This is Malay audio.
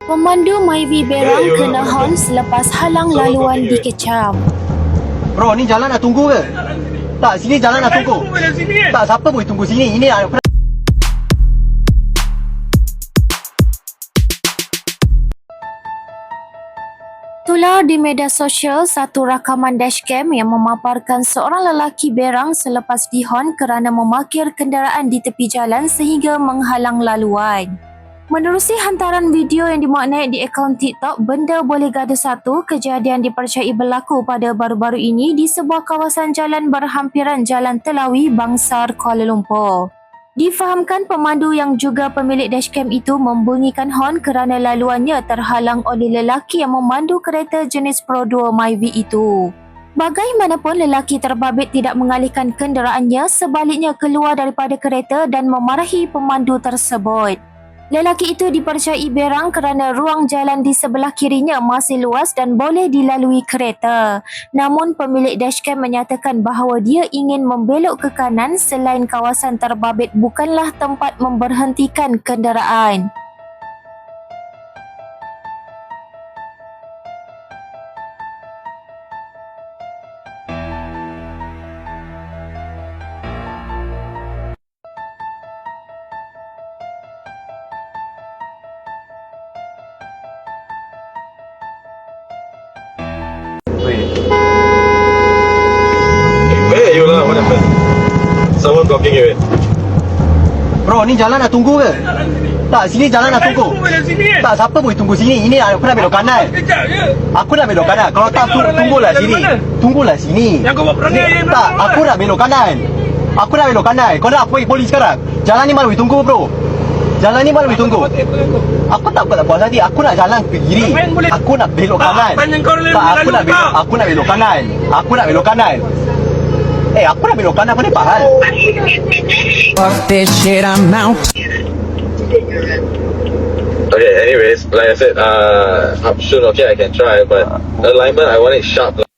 Pemandu Myvi Berang kena hon selepas halang laluan dikecam. Bro, ni jalan nak tunggu ke? Tak, sini jalan nak tunggu. Kan? Tak, siapa boleh tunggu sini? Ini aku nak- Tular di media sosial satu rakaman dashcam yang memaparkan seorang lelaki berang selepas dihon kerana memakir kenderaan di tepi jalan sehingga menghalang laluan. Menerusi hantaran video yang dimaknai di akaun TikTok, benda boleh gaduh satu, kejadian dipercayai berlaku pada baru-baru ini di sebuah kawasan jalan berhampiran Jalan Telawi, Bangsar, Kuala Lumpur. Difahamkan pemandu yang juga pemilik dashcam itu membunyikan hon kerana laluannya terhalang oleh lelaki yang memandu kereta jenis Pro 2 Myvi itu. Bagaimanapun lelaki terbabit tidak mengalihkan kenderaannya sebaliknya keluar daripada kereta dan memarahi pemandu tersebut. Lelaki itu dipercayai berang kerana ruang jalan di sebelah kirinya masih luas dan boleh dilalui kereta. Namun pemilik dashcam menyatakan bahawa dia ingin membelok ke kanan selain kawasan terbabit bukanlah tempat memberhentikan kenderaan. Someone blocking you. Bro, ni jalan nak tunggu ke? Tak, sini jalan nak tunggu. Tunggu? Tak, siapa boleh tunggu sini? Ini aku nak belok kanan. Je. Aku nak belok kanan. Kalau tak, Ada tu, orang lain tunggulah sini. Tunggulah sini. Yang kau buat perangai Tak, belakang aku nak belok kanan. Aku nak belok kanan. Kau nak aku pergi polis sekarang? Jalan ni mana boleh tunggu, bro? Jalan ni mana boleh tunggu? Kau. Aku tak tak puas hati. Aku nak jalan ke kiri. Aku nak belok kanan. kau Tak, aku nak belok. kau. Aku nak belok kanan. Aku nak belok kanan. Eh, aku nak belok kanan. Kau ni pahal? Fuck this shit, I'm out. Okay, anyways, like I said, uh, sure okay I can try, but alignment I want it sharp.